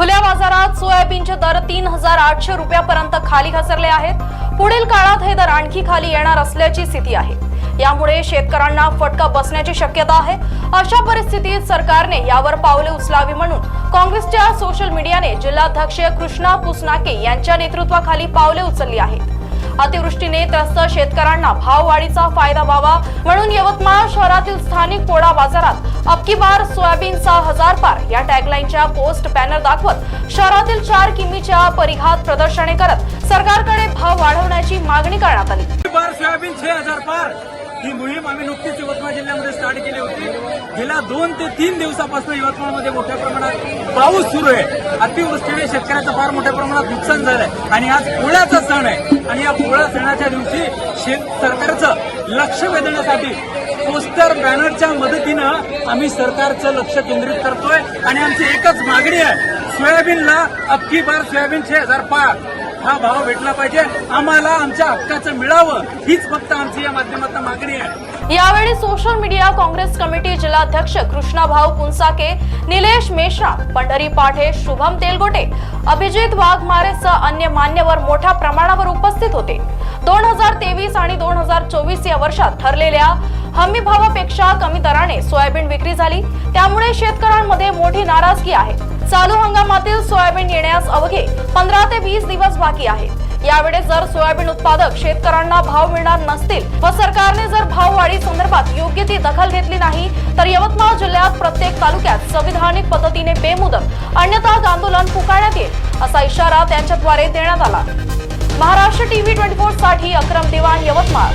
खुल्या बाजारात सोयाबीनचे दर तीन हजार आठशे रुपयापर्यंत खाली घसरले आहेत. पुढील काळात हे दर आणखी खाली येणार असल्याची स्थिती आहे. यामुळे शेतकऱ्यांना फटका बसण्याची शक्यता आहे. अशा परिस्थितीत सरकारने यावर पावले उचलावी म्हणून काँग्रेसच्या सोशल मीडियाने जिल्हाध्यक्ष कृष्णा पुसनाके यांच्या नेतृत्वाखाली पावले उचलली आहेत. अतिवृष्टीने त्रस्त शेतकऱ्यांना भाववाढीचा फायदा व्हावा म्हणून यवतमाळ शहरातील स्थानिक पोळा बाजारात अबकी बार सोयाबीनचा हजार पार या टॅगलाईनच्या पोस्ट बॅनर दाखवत शहरातील चार किमीच्या परिघात प्रदर्शने करत सरकारकडे भाव वाढवण्याची मागणी करण्यात आली. ही मोहीम आम्ही नुकतीच यवतमाळ जिल्ह्यामध्ये स्टार्ट केली होती. गेल्या दोन ते तीन दिवसापासून यवतमाळमध्ये मोठ्या प्रमाणात पाऊस सुरू आहे. अतिवृष्टीने शेतकऱ्याचं फार मोठ्या प्रमाणात नुकसान झालंय. आणि आज पोळ्याचा सण आहे. आणि या पोळ्या सणाच्या दिवशी शेत सरकारचं लक्ष वेधण्यासाठी पोस्टर बॅनरच्या मदतीनं आम्ही सरकारचं लक्ष केंद्रित करतोय. आणि आमची एकच मागणी आहे. सोयाबीनला अख्खी बार सोयाबीन छे हजार पाच हा भाव भेटला पाहिजे. आम्हाला आमच्या हक्काचं मिळावं. हीच फक्त आमची या माध्यमातून मागणी आहे. यावेळी सोशल मीडिया काँग्रेस कमिटी जिल्हाध्यक्ष कृष्णाभाऊ कुंसाके निलेश मेश्रा पंढरी पाठे शुभम तेलगोटे अभिजित वाघमारेसह अन्य मान्यवर मोठ्या प्रमाणावर उपस्थित होते. दोन हजार तेवीस आणि दोन हजार चोवीस या वर्षात ठरलेल्या हमी भावापेक्षा कमी दराने सोयाबीन विक्री झाली. त्यामुळे शेतकऱ्यांमध्ये मोठी नाराजगी आहे. चालू हंगामातील सोयाबीन येण्यास अवघे पंधरा ते वीस दिवस बाकी आहे. यावेळेस जर सोयाबीन उत्पादक शेतकऱ्यांना भाव मिळणार नसतील व सरकारने जर भाववाढी संदर्भात योग्य ती दखल घेतली नाही तर यवतमाळ जिल्ह्यात प्रत्येक तालुक्यात संविधानिक पद्धतीने बेमुदत अन्यथा आंदोलन पुकारण्यात येईल असा इशारा त्यांच्याद्वारे देण्यात आला. महाराष्ट्र टीव्ही ट्वेंटी फोरसाठी अक्रम दिवाण यवतमाळ.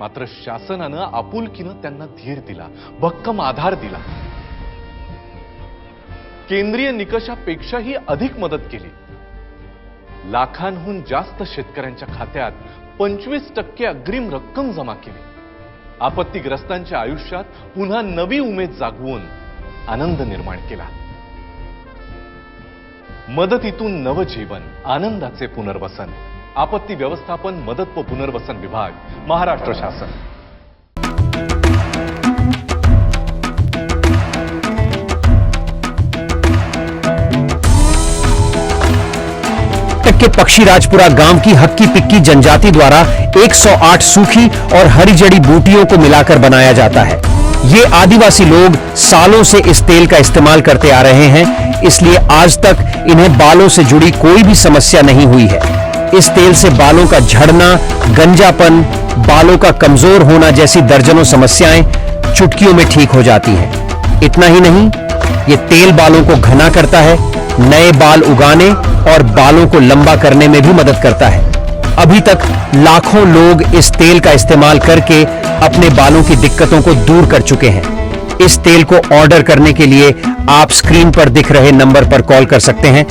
मात्र शासनानं आपुलकीनं त्यांना धीर दिला भक्कम आधार दिला. केंद्रीय निकषापेक्षाही अधिक मदत केली. लाखांहून जास्त शेतकऱ्यांच्या खात्यात पंचवीस टक्के अग्रिम रक्कम जमा केली. आपत्तीग्रस्तांच्या आयुष्यात पुन्हा नवी उमेद जागवून आनंद निर्माण केला. मदतीतून नवजीवन आनंदाचे पुनर्वसन. आपत्ती व्यवस्थापन, मदत व पुनर्वसन विभाग, महाराष्ट्र शासन. के पक्षी राजपुरा गाँव की हक्की पिक्की जनजाति द्वारा 108 सूखी और हरी जड़ी बूटियों को मिलाकर बनाया जाता है। ये आदिवासी लोग सालों से इस तेल का इस्तेमाल करते आ रहे हैं, इसलिए आज तक इन्हें बालों से जुड़ी कोई भी समस्या नहीं हुई है। इस तेल से बालों का झड़ना, गंजापन, बालों का कमज़ोर होना जैसी दर्जनों समस्याएँ चुटकियों में ठीक हो जाती हैं। इतना ही नहीं, ये तेल बालों को घना करता है, नए बाल उगाने और बालों को लंबा करने में भी मदद करता है। अभी तक लाखों लोग इस तेल का इस्तेमाल करके अपने बालों की दिक्कतों को दूर कर चुके हैं। इस तेल को ऑर्डर करने के लिए आप स्क्रीन पर दिख रहे नंबर पर कॉल कर सकते हैं।